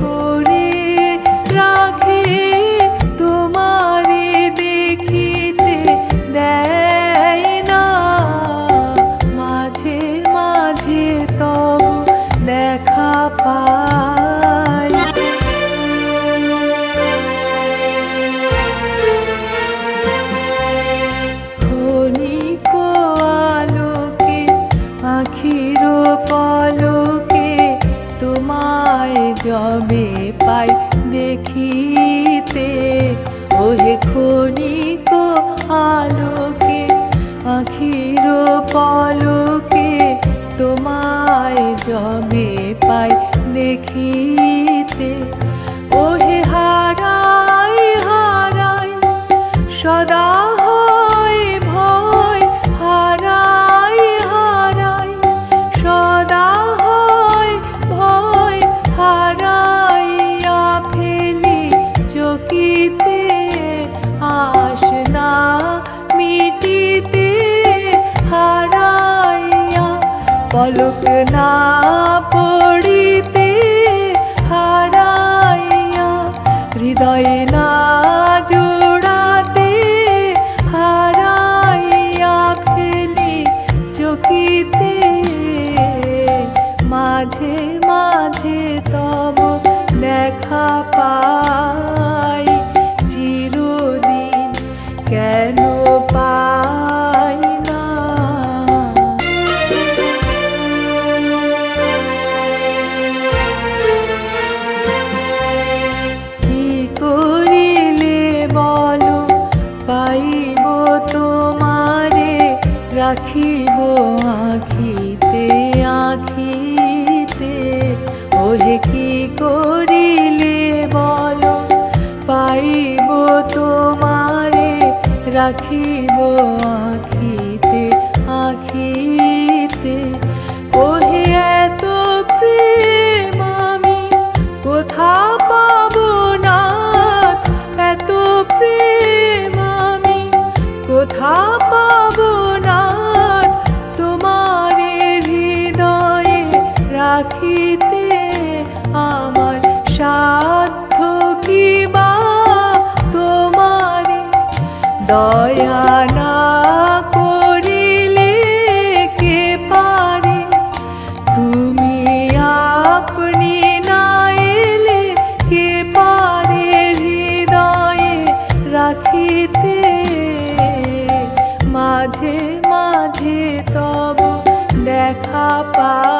করে রাখে তোমারে দেখিতে দেয় না। মাঝে মাঝে তব দেখা পাই ওহে ক্ষণিক আলোকে আখির পলকে তোমায় জমে পাই দেখিতে। ওহে হৃদয়ে না জোড়াতে হারাইয়া ফেলি মাঝে মাঝে তব দেখা পাই। রাখিব আখিতে আখিতে। ওহে কি করিলে বলো? পাইব তোমারে, রাখিব আখিতে আখিতে। ওহে এত প্রেম আমি কোথা পাবো না? এত প্রেম আমি কোথা পাবো দয়া না করিলে কে পারে? তুমি আপনি না এলে কে পারে হৃদয়ে রাখিতে? মাঝে মাঝে তব দেখা পাই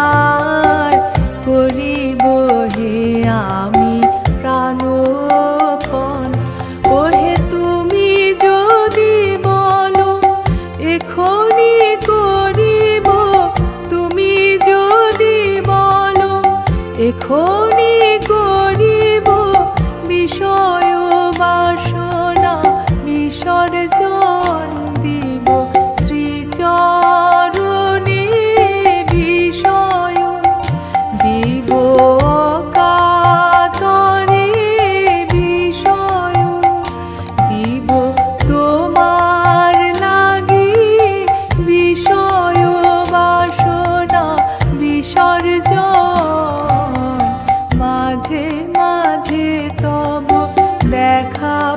cool